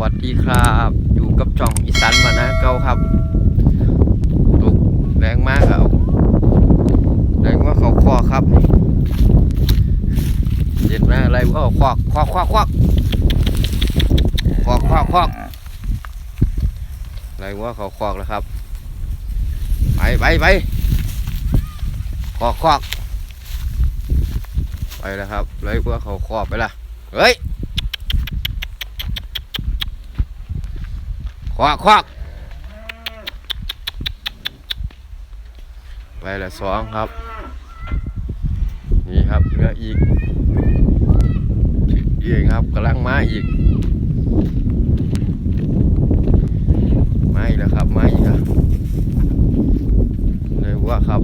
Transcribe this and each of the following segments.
วัสดีครับ อยู่กับจ่องอีสานมานะเก้าครับตกแรงมากครับแรงว่าเขาคอครับเห็นไหมอะไรว่าควักควักควักควักควักควักควักอะไรว่าเขาควักแล้วครับ ไปไปไปควักควักไปแล้วครับอะไรว่าเขาควักไปละเฮ้ย ควักควักไปละสองครับ นี่ครับเหลืออีกอีกครับกำลังมาอีกมาอีกแล้วครับมาอีกแล้วเลยว่าครับ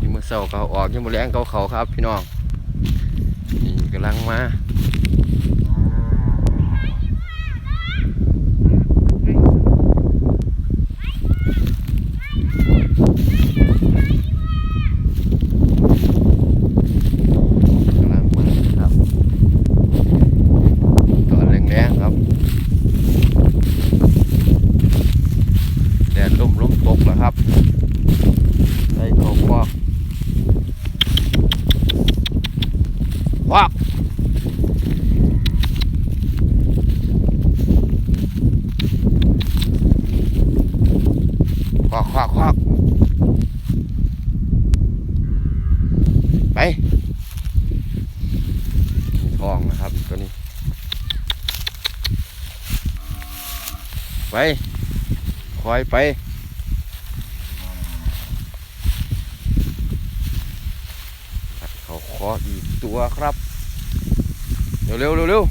ยี่มือเสาเขาออกยี่มือแรงเขาเขาครับ พี่น้องนี่กำลังมา กำลังมาครับตอนแรงๆครับแดลุ่มลุ่มตกแล้วครับได้เขาควักควักควักควักควักไปทองนะครับตัวนี้ไป คอยไปตัดเขาคออีกตัวครับ เร็วเร็วเร็วเร็ว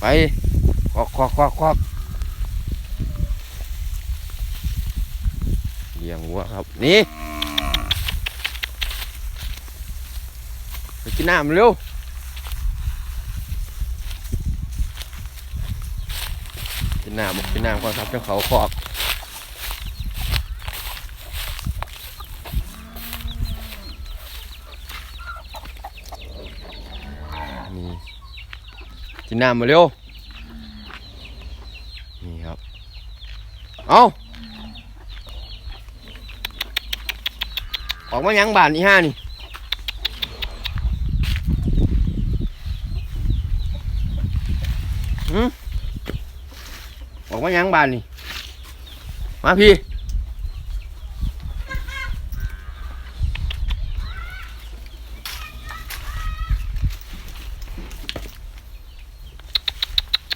ไปควักควักควักควักเลี้ยงวัวครับนี่ไปกินน้ำเร็ว กินน้ำบอกกินน้ำก่อนครับเจ้าเขาคอกนี่กินน้ำมาเร็ว นี่ครับ เอาออกมายังบานอีห้านี่ บอกว่าหยังบานนี่ มาพี่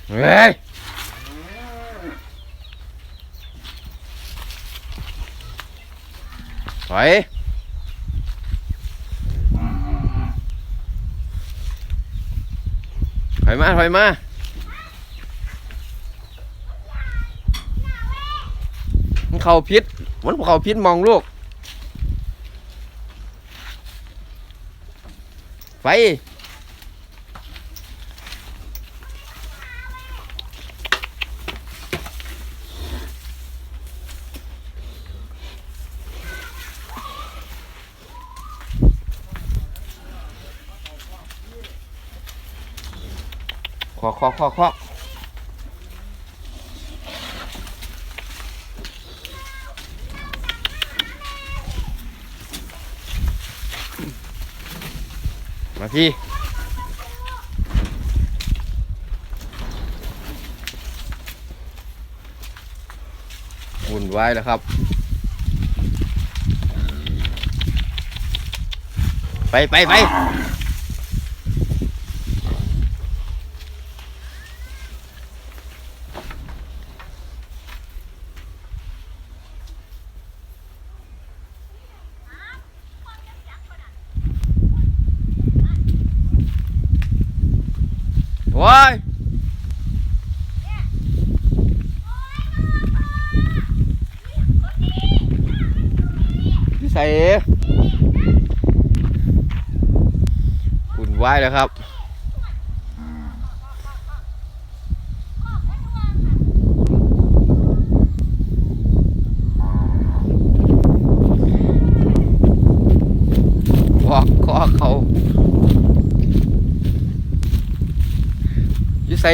เฮ้ยถอยถอยมาถอยมา มัน เขาพิษมันเขาพิษมองลูก ไฟขอขอขอขอ มาพี่วุ่นวายแล้วครับ ไปไปไปโว้ย ใส่วุ่นวายแล้วครับขอกขอเขาอยู่ใส่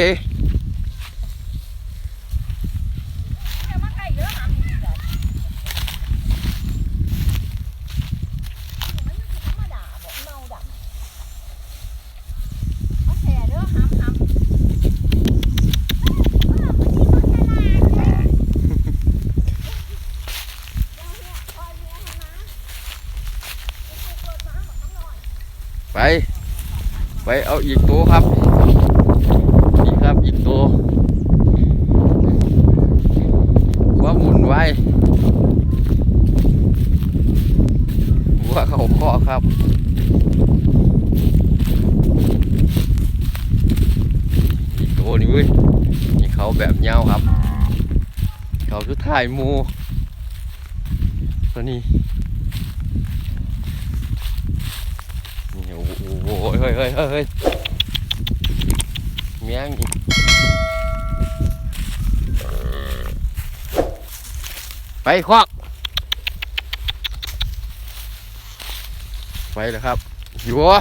จะมาไก่เยอะหามนี่จ้ะมันคือธรรมดาบ่เมาดำเอาแช่เด้อหามหามเไป ไปเอาอีกตัวครับ นี่ครับอีกตัวว่าหมุนไว้หัวเขาข้อครับอีกตัวนี่เว้ยนี่เขาแบบเงาวครับ เขาสุดท้ายมูตัวนี้ นี่โอ้โหเฮ้ยเฮ้ยเฮ้ยเฮ้ยเมียงอีกไปควักไปแล้วครับ อยู่วะ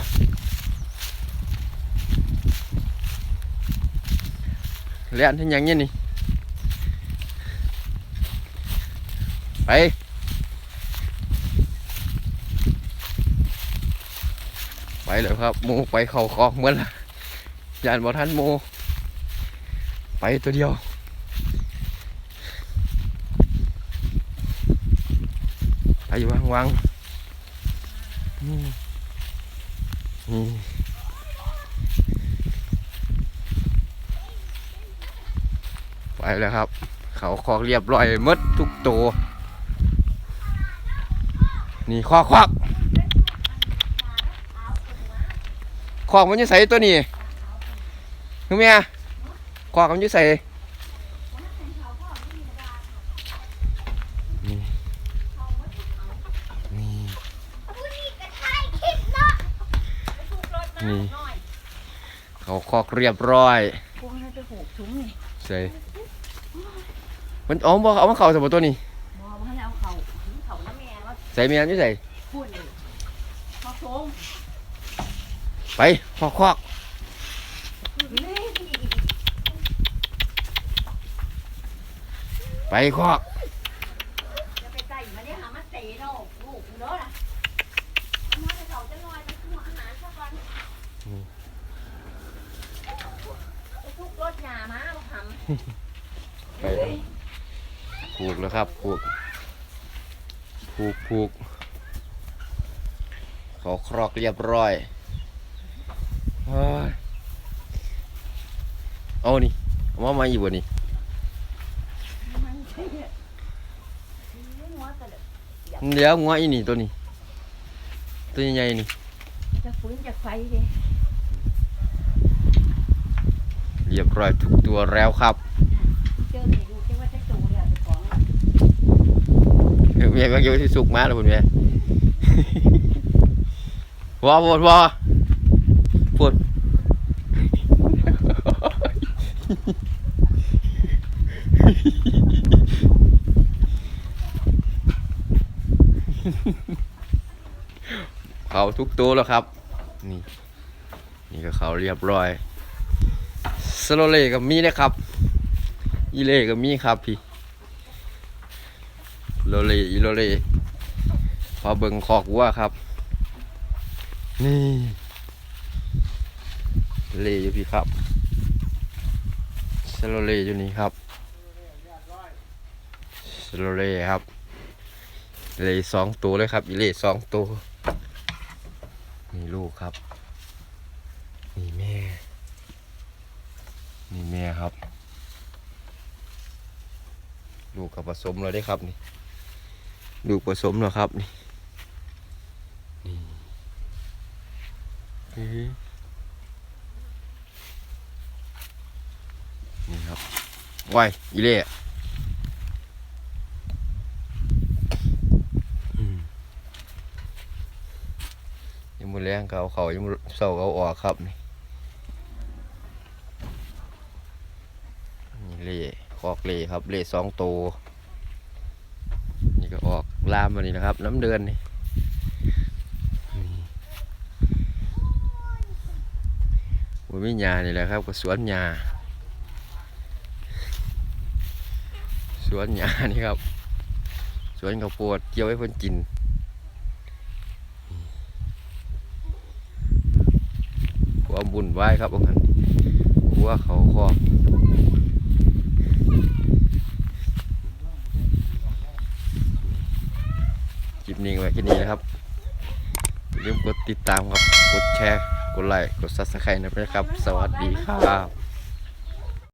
เล่นที่ยังเงี้ยนี่ไป ไป เลยครับหมูไปเข่าคอกเหมือนละยานบ่ทันหมูไปตัวเดียวไปวางวางนี่ไปแล้วครับ เขาคอกเรียบร้อยมดทุกตัว นี่คอกคอก ของมันจะใส่ตัวนี้คือเมียของมันจะใส่นี่นี่นี่เขาคอกเรียบร้อยพวกนั้นไปหูกถุงนี่ใส่มันอ๋อบอกเอามาเข่าสมบัติตัวนี้บ่ว่าให้เอาเขาเขาน้ำแม่ว่าใส่เมียมันจะใส่พูดนี่พอโค้ง ไปคอกคอกไปคอกไปลูกเด้อล่ะเอามาให้เขาจะลอยไปคืออาหารซะก่อนไปทุกรถหยามาเอาหำไปครับผูกแล้วครับผูกผูกผูกเขาครอกเรียบร้อย เฮ้ยเอานี่เอามามาอีกบ่นี่มันเท่นี่หัวกระเดกเดี๋ยวงัวอีนี่ตัวนี้ ตัวใหญ่ๆนี่จะฟื้นจากไฟดิเรียบร้อยทุกตัวแล้วครับเจอหนูดูแค่ว่าจะโตเลยอะของเมียบางอยู่ที่สุกมาแล้วคุณแม่ว้าวว้าว ว้าวดเขาทุกตัวแล้วครับ นี่ นี่ก็เขาเรียบร้อยสโลเล่กับมีนะครับอีเล่กับมีครับพี่โลเลอีโลเล่พอเบิงคอกวัวครับ นี่ เลอยู่พี่ครับสโลเลอยู่นี่ครับสโลเลครับ เลสองตัวเลยครับอีเลสองตัวนี่ลูกครับ นี่แม่ นี่แม่ครับ ลูกกับผสมแล้วได้ครับนี่ ลูกผสมแล้วครับนี่อื้อหือนี่ครับ ไว้อีเล่ยังมือแรงเอาเขายังมือเศร้าเอาออกครับนี่นี่เล่คอกเล่ครับเล่สองตัวนี่ก็ออกลามมานี่นะครับ น้ำเดือนนี่นี่บ่มีหญ้านี่แหละครับก็สวนหญ้า วนหญ้านี่ครับ สวนข้าวโพดเกี่ยวให้เพิ่นกินความบุญไหวายครับบางคันหัวเขาคอกคลิปนี้ไว้แค่นี้นะครับอย่าลืมกดติดตามครับ กดแชร์ กดไลค์ กดซับสไครต์นะครับ สวัสดีครับ